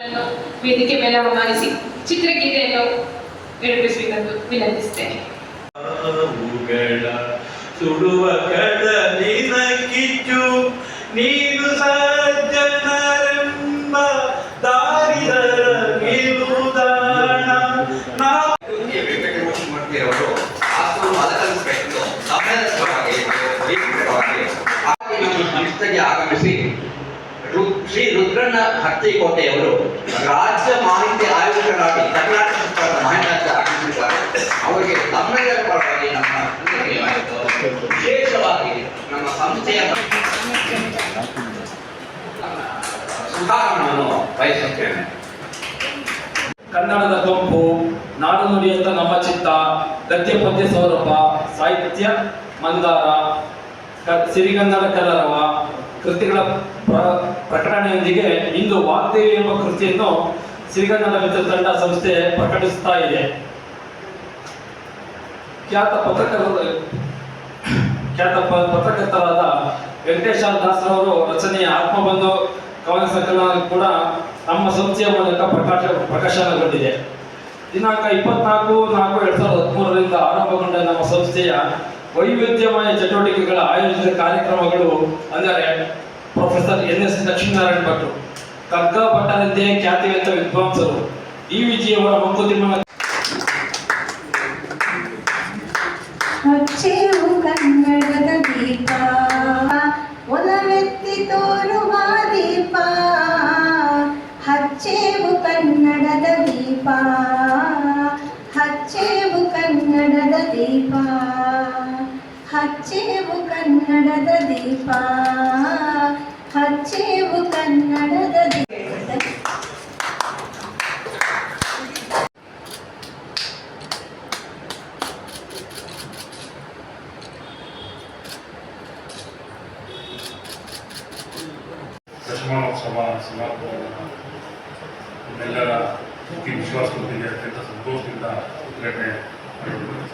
ಅನ್ನು ವೇದಿಕೆ ಮೇಲೆ ಆಹ್ವಾನಿಸಿ ಚಿತ್ರಗೀತೆಯನ್ನು ನಿರೂಪಿಸಬೇಕೆಂದು ವಿನಂತಿಸುತ್ತೇನೆ ಅವುಗಳ ಸುಡುವ ಕಡಲಿನ ಕಿಚ್ಚು ನೀನು ಸಜ್ಜನರೆಂಬ ದಾರಿದರ ನಿಲುದಾಣ ನಾವು ವೆಂಕಟಮೂರ್ತಿ ಅವರು ಆಸು ಅದಕ್ಕನ್ಸ್ಬೇಕು ಸಂವೇದಕವಾಗಿ ವೈಯಕ್ತಿಕವಾಗಿ ಹಾಗೆ ನಮ್ಮ ಸಂಸ್ಥೆಗೆ ಆಗಮಿಸಿ ರು- ಶ್ರೀ ರುದ್ರಣ್ಣ ಹತ್ತಿಕೋಟೆಯವರು ರಾಜ್ಯ ಮಾಹಿತಿ ಆಯುಕ್ತರಾಗಿ ಕರ್ನಾಟಕ ಸರ್ಕಾರದ ಮಾಹಿತಿ ಆಗಮಿಸಿದ್ದಾರೆ ಅವರಿಗೆ ತಮ್ಮೆಲ್ಲರ ಪರವಾಗಿ ನಮ್ಮ ವಿಶೇಷವಾಗಿ ನಮ್ಮ ಸಂಸ್ಥೆಯ ಸುಧಾರಣೆಯನ್ನು ಬಯಸುತ್ತೇನೆ. ಕನ್ನಡದ ಕಂಪು ನಾಡು ನುಡಿಯಂತ ನಮ್ಮ ಚಿತ್ತ ಗದ್ಯ ಪದ್ಯ ಸೌರಭ, ಸಾಹಿತ್ಯ, ಮಂದಾರ ಸಿರಿಗನ್ನಡ ಕಲರವ ಕೃತಿಗಳ ಪ್ರಕಟಣೆಯೊಂದಿಗೆ ಇಂದು ವಾಗ್ದೇವಿ ಎಂಬ ಕೃತಿಯನ್ನು ಸಿರಿಗನ್ನಡ ತಂಡ ಸಂಸ್ಥೆ ಪ್ರಕಟಿಸುತ್ತಾ ಇದೆ. ಖ್ಯಾತ ಪತ್ರಕರ್ತ ಖ್ಯಾತ ಪತ್ರಕರ್ತರಾದ ವೆಂಕಟೇಶ ದಾಸರವರು ರಚನೆಯ ಆತ್ಮಬಂಧು ಕವನ ಸಂಕಲನ ಕೂಡ ನಮ್ಮ ಸಂಸ್ಥೆಯ ಮೂಲಕ ಪ್ರಕಾಶ ಪ್ರಕಾಶನಗೊಂಡಿದೆ. ದಿನಾಂಕ ಇಪ್ಪತ್ನಾಲ್ಕು ನಾಲ್ಕು ಎರಡ್ ಸಾವಿರದ ಹದಿಮೂರರಿಂದ ಆರಂಭಗೊಂಡ ನಮ್ಮ ಸಂಸ್ಥೆಯ ವೈವಿಧ್ಯಮಯ ಚಟುವಟಿಕೆಗಳ ಆಯೋಜಿತ ಕಾರ್ಯಕ್ರಮಗಳು ಅಂದರೆ ಪ್ರೊಫೆಸರ್ ಎನ್ ಎಸ್ ಲಕ್ಷ್ಮೀನಾರಾಯಣ ಭಟ್ರು ಕಗ್ಗ ಭಟ್ಟರಂತೆ ಖ್ಯಾತಿವೆತ್ತ ವಿದ್ವಾಂಸರು. ಡಿ ವಿಜಿಯವರ ಮಂಕುತಿಮ್ಮ ಕನ್ನಡದ ದೀಪ, ಒಲವೆತ್ತಿ ಹಚ್ಚೆವು ಕನ್ನಡದ ದೀಪ ಹಚ್ಚೇವು ಕನ್ನಡದ ದೀಪ. ಹಚ್ಚೇವು ಕನ್ನಡದ ದೀಪ. ಹಚ್ಚೆವು ಕನ್ನಡದ ದೀಪ ದಶಮಾನೋತ್ಸವ ಸಮಾರಂಭವನ್ನು ನಮ್ಮೆಲ್ಲರ ಪ್ರೀತಿ ವಿಶ್ವಾಸದೊಂದಿಗೆ ಅತ್ಯಂತ ಸಂತೋಷದಿಂದ ಉದ್ಘಾಟನೆ ಮಾಡಿದ್ದೇವೆ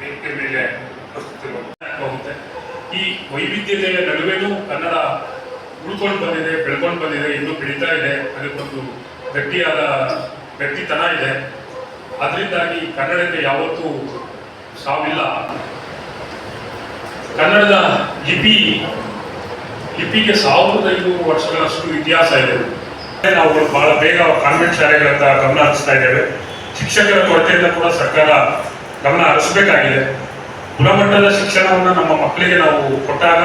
ವೇದಿಕೆ ಮೇಲೆ ಉಪಸ್ಥಿತರಿರುವಂತೆ ಈ ವೈವಿಧ್ಯತೆಯ ನಡುವೆನೂ ಕನ್ನಡ ಉಳ್ಕೊಂಡು ಬಂದಿದೆ, ಬೆಳ್ಕೊಂಡು ಬಂದಿದೆ ಇನ್ನೂ ಬೆಳೀತಾ ಇದೆ. ಅದಕ್ಕೊಂದು ಗಟ್ಟಿಯಾದ ವ್ಯಕ್ತಿತನ ಇದೆ. ಅದರಿಂದಾಗಿ ಕನ್ನಡಕ್ಕೆ ಯಾವತ್ತೂ ಸಾವಿಲ್ಲ. ಕನ್ನಡದ ಲಿಪಿ, ಲಿಪಿಗೆ ಸಾವಿರದ ಐನೂರು ವರ್ಷಗಳಷ್ಟು ಇತಿಹಾಸ ಇದೆ. ನಾವು ಬಹಳ ಬೇಗ ಕಾನ್ವೆಂಟ್ ಶಾಲೆಗಳತ್ತ ಗಮನ ಹರಿಸ್ತಾ ಇದ್ದೇವೆ. ಶಿಕ್ಷಕರ ಕೊರತೆಯಿಂದ ಕೂಡ ಸರ್ಕಾರ ಗಮನ ಹರಿಸಬೇಕಾಗಿದೆ. ಗುಣಮಟ್ಟದ ಶಿಕ್ಷಣವನ್ನು ನಮ್ಮ ಮಕ್ಕಳಿಗೆ ನಾವು ಕೊಟ್ಟಾಗ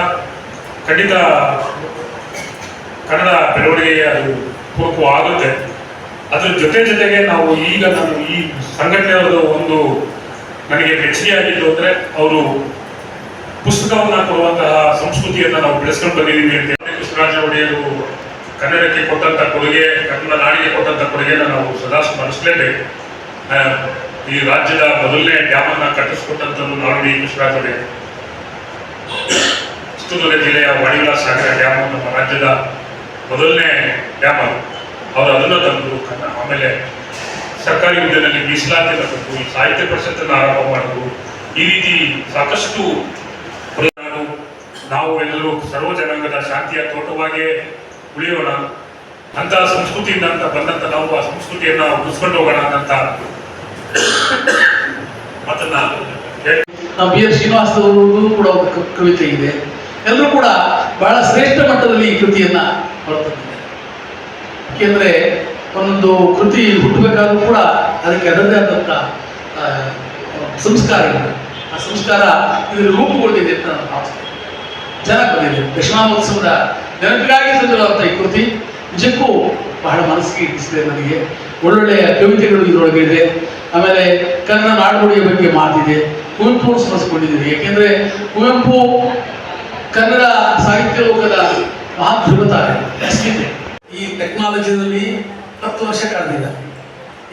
ಖಂಡಿತ ಕನ್ನಡ ಬೆಳವಣಿಗೆಗೆ ಅದು ಪೂರಕವಾಗುತ್ತೆ. ಅದ್ರ ಜೊತೆ ಜೊತೆಗೆ ನಾವು ಈಗ ನಾನು ಈ ಸಂಘಟನೆಯವರ ಒಂದು ನನಗೆ ಮೆಚ್ಚುಗೆಯಾಗಿದ್ದು ಅಂದರೆ ಅವರು ಪುಸ್ತಕವನ್ನು ಕೊಡುವಂತಹ ಸಂಸ್ಕೃತಿಯನ್ನ ನಾವು ಬೆಳೆಸ್ಕೊಂಡು ಬಂದಿದ್ದೀವಿ ಅಂತ ಕೃಷ್ಣರಾಜ ಒಡೆಯರು ಕನ್ನಡಕ್ಕೆ ಕೊಟ್ಟಂತ ಕೊಡುಗೆ ಕನ್ನಡ ನಾಡಿಗೆ ಕೊಟ್ಟಂತ ಕೊಡುಗೆನ ನಾವು ಸದಾ ಸ್ಮರಿಸಲೇಬೇಕು. ಈ ರಾಜ್ಯದ ಮೊದಲನೇ ಡ್ಯಾಮ್ ಅನ್ನ ನಾವು ಕೃಷ್ಣರಾಜ ಒಡೆಯರು ಚಿತ್ರದುರ್ಗ ಜಿಲ್ಲೆಯ ವಾಡಿಗಳ ಸಾಗರ ಡ್ಯಾಮ್ ನಮ್ಮ ರಾಜ್ಯದ ಮೊದಲನೇ ಡ್ಯಾಮ್ ಅದು. ಅವರು ಅದನ್ನು ಆಮೇಲೆ ಸರ್ಕಾರಿ ಹುದ್ದೆಯಲ್ಲಿ ಮೀಸಲಾತಿ ತಂದು ಈ ಸಾಹಿತ್ಯ ಪರಿಷತ್ತನ್ನು ಆರಂಭ ಮಾಡಿದ್ರು. ಈ ರೀತಿ ಸಾಕಷ್ಟು ನಾವು ಎಲ್ಲರೂ ಸರ್ವ ಜನಾಂಗದ ಶಾಂತಿಯ ತೋಟವಾಗಿ ಉಳಿಯೋಣ. ಅಂತಹ ಸಂಸ್ಕೃತಿಯಿಂದ ಅಂತ ಬಂದಂತ ನಾವು ಆ ಸಂಸ್ಕೃತಿಯನ್ನ ಉಳಿಸ್ಕೊಂಡು ಹೋಗೋಣ ಅಂತ ನಾವು ಬಿ ಎಸ್ ಶ್ರೀನಿವಾಸದವರು ಕೂಡ ಒಂದು ಕವಿತೆ ಇದೆ. ಎಲ್ಲರೂ ಕೂಡ ಬಹಳ ಶ್ರೇಷ್ಠ ಮಟ್ಟದಲ್ಲಿ ಈ ಕೃತಿಯನ್ನ ಹೊರತಂದಿದೆ ಯಾಕೆಂದ್ರೆ ಒಂದೊಂದು ಕೃತಿ ಹುಟ್ಟಬೇಕಾದ್ರೂ ಕೂಡ ಅದಕ್ಕೆ ಅದರದೇ ಆದಂಥ ಸಂಸ್ಕಾರ ಇದೆ. ಆ ಸಂಸ್ಕಾರ ಇದರಲ್ಲಿ ರೂಪುಗೊಂಡಿದೆ ಅಂತ ನಾನು ಭಾವಿಸ್ತೇನೆ. ಚೆನ್ನಾಗಿ ಬಂದಿದೆ. ದಶಮಾನೋತ್ಸವದ ನೆನಪಿಗಾಗಿ ತಂದಿರುವಂಥ ಈ ಕೃತಿ. ನಿಜಕ್ಕೂ ಬಹಳ ಮನಸ್ಸಿಗೆ ಇಟ್ಟಿಸಿದೆ ನನಗೆ. ಒಳ್ಳೊಳ್ಳೆಯ ಕವಿತೆಗಳು ಇದರೊಳಗೆ ಇದೆ. ಆಮೇಲೆ ಕನ್ನಡ ನಾಡುನುಡಿಯ ಬಗ್ಗೆ ಮಾತಿದೆ, ಕುವೆಂಪು ಸ್ಮರಿಸಿಕೊಂಡಿದ್ದೀರಿ ಯಾಕೆಂದ್ರೆ ಕುವೆಂಪು ಕನ್ನಡ ಸಾಹಿತ್ಯ ಲೋಕದ ಮಹಾನ್ ಧ್ರುವತಾರೆ ಅಷ್ಟಿದೆ ಈ ಟೆಕ್ನಾಲಜಿಯಲ್ಲಿ ಹತ್ತು ವರ್ಷ ಕಳೆದಿಲ್ಲ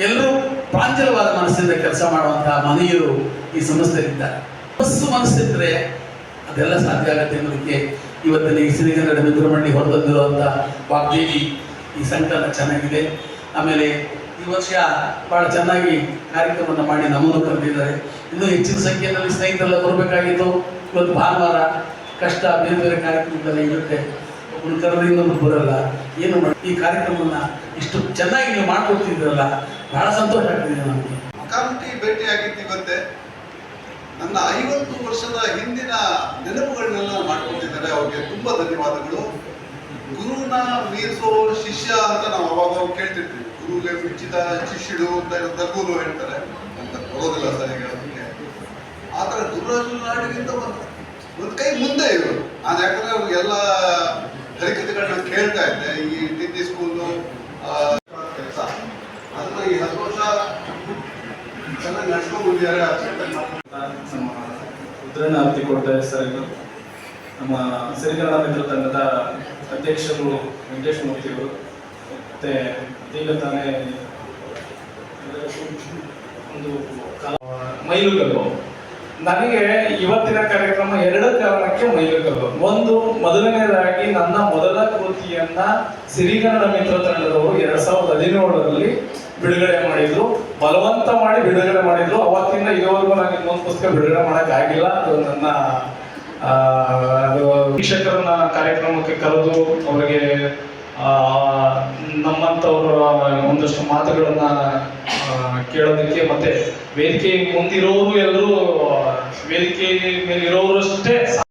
ಎಲ್ಲರೂ ಪ್ರಾಂಜಲವಾದ ಮನಸ್ಸಿಂದ ಕೆಲಸ ಮಾಡುವಂತಹ ಮನೆಯರು ಈ ಸಂಸ್ಥೆಯಲ್ಲಿದ್ದಾರೆ. ಮನಸ್ಸು ಮನಸ್ಸಿದ್ರೆ ಅದೆಲ್ಲ ಸಾಧ್ಯ ಆಗುತ್ತೆ ಅನ್ನೋದಕ್ಕೆ ಇವತ್ತಿನ ಈ ಸಿರಿಗನ್ನಡ ಮಿತ್ರಮಣ್ಣಿ ಹೊರತಂದಿರುವಂಥ ವಾಗ್ದೇವಿ ಈ ಸಂಕಲನ ಚೆನ್ನಾಗಿದೆ. ಆಮೇಲೆ ಈ ವರ್ಷ ಬಹಳ ಚೆನ್ನಾಗಿ ಕಾರ್ಯಕ್ರಮವನ್ನು ಮಾಡಿ ನಮ್ಮನ್ನು ಕರೆದಿದ್ದಾರೆ. ಇನ್ನೂ ಹೆಚ್ಚಿನ ಸಂಖ್ಯೆಯಲ್ಲಿ ಸ್ನೇಹಿತರೆಲ್ಲ ಬರಬೇಕಾಗಿತ್ತು. ಇವತ್ತು ಭಾನುವಾರ ಕಷ್ಟ, ಬೇರೆ ಬೇರೆ ಕಾರ್ಯಕ್ರಮಗಳೆಲ್ಲ ಇರುತ್ತೆ. ಒಬ್ಬರು ಕರೆದ್ರೆ ಇನ್ನೊಂದು ಬರಲ್ಲ. ಏನು ಮಾಡಿ, ಈ ಕಾರ್ಯಕ್ರಮವನ್ನ ಇಷ್ಟು ಚೆನ್ನಾಗಿ ನೀವು ಮಾಡ್ಕೊಡ್ತಿದ್ದೀರಲ್ಲ, ಬಹಳ ಸಂತೋಷ ಆಗ್ತಿದೆ ನಮಗೆ. ಮುಖಾಮುಖಿ ಭೇಟಿಯಾಗಿತ್ತು ಇವತ್ತೆ. ನನ್ನ ಐವತ್ತು ವರ್ಷದ ಹಿಂದಿನ ನೆನಪುಗಳನ್ನೆಲ್ಲ ಮಾಡ್ಕೊಂಡಿದ್ದಾರೆ ಅವ್ರಿಗೆ ತುಂಬಾ ಧನ್ಯವಾದಗಳು. ಗುರುನ ಮೀರಿಸೋ ಶಿಷ್ಯ ಅಂತ ನಾವು ಅವಾಗ ಕೇಳ್ತಿರ್ತೀವಿ ಗುರುಗೆ ಮೆಚ್ಚಿದ ಶಿಷ್ಯಡು ಅಂತ ಇರೋ ಗುರು ಹೇಳ್ತಾರೆ. ಅಂತ ಬರೋದಿಲ್ಲ ಸರ್ ಆತರ ಆ ಥರ ಗುರುರಾಜು ನಾಡಿಗಿಂತ ಒಂದು ಒಂದು ಕೈ ಮುಂದೆ ಇವರು. ನಾನು ಯಾಕಂದ್ರೆ ಅವ್ರಿಗೆಲ್ಲ ಹರಿಕತೆಗಳನ್ನ ಕೇಳ್ತಾ ಇದ್ದೆ. ಈ ಟಿದ್ದಿ ಸ್ಕೂಲು ಕೆಲಸ. ಅದನ್ನ ಈ ಹತ್ತು ವರ್ಷ ಚೆನ್ನಾಗಿ ನಡ್ಸ್ಕೊಂಡು ಉದ್ರನ ಅರ್ಥಿ ಕೊಡ್ತಾರೆ ನಮ್ಮ ಇದು. ನಮ್ಮ ಸಿರಿಗನ್ನಡ ಮಿತ್ರ ತಂಡದ ಅಧ್ಯಕ್ಷರು, ವೆಂಕಟೇಶ್ ಮೂರ್ತಿಯವರು. ಮತ್ತೆ ಈಗ ತಾನೇ ಒಂದು ಮೈಲುಗಲ್ಲು. ನನಗೆ ಇವತ್ತಿನ ಕಾರ್ಯಕ್ರಮ ಎರಡು ಕಾರಣಕ್ಕೆ ಮೈಲುಗಲ್ಲು. ಒಂದು ಮೊದಲನೇದಾಗಿ ನನ್ನ ಮೊದಲ ಕೃತಿಯನ್ನ ಸಿರಿಗನ್ನಡ ಮಿತ್ರ ತಂಡದವರು ಎರಡ್ ಸಾವಿರದ ಹದಿನೇಳರಲ್ಲಿ ಬಿಡುಗಡೆ ಮಾಡಿದ್ರು. ಬಲವಂತ ಮಾಡಿ ಬಿಡುಗಡೆ ಮಾಡಿದ್ರು. ಅವತ್ತಿಂದ ಇದುವರೆಗೂ ನನಗೆ ಇನ್ನೊಂದು ಪುಸ್ತಕ ಬಿಡುಗಡೆ ಮಾಡಕ್ ಆಗಿಲ್ಲ ಅದು ನನ್ನ ಅದು ಶಿಕ್ಷಕರನ್ನ ಕಾರ್ಯಕ್ರಮಕ್ಕೆ ಕರೆದು ಅವರಿಗೆ ನಮ್ಮಂಥವ್ರ ಒಂದಷ್ಟು ಮಾತುಗಳನ್ನ ಕೇಳೋದಕ್ಕೆ ಮತ್ತೆ ವೇದಿಕೆ ಮುಂದಿರೋರು ಎಲ್ಲರೂ ವೇದಿಕೆ ಮೇಲೆ ಇರೋರು ಅಷ್ಟೇ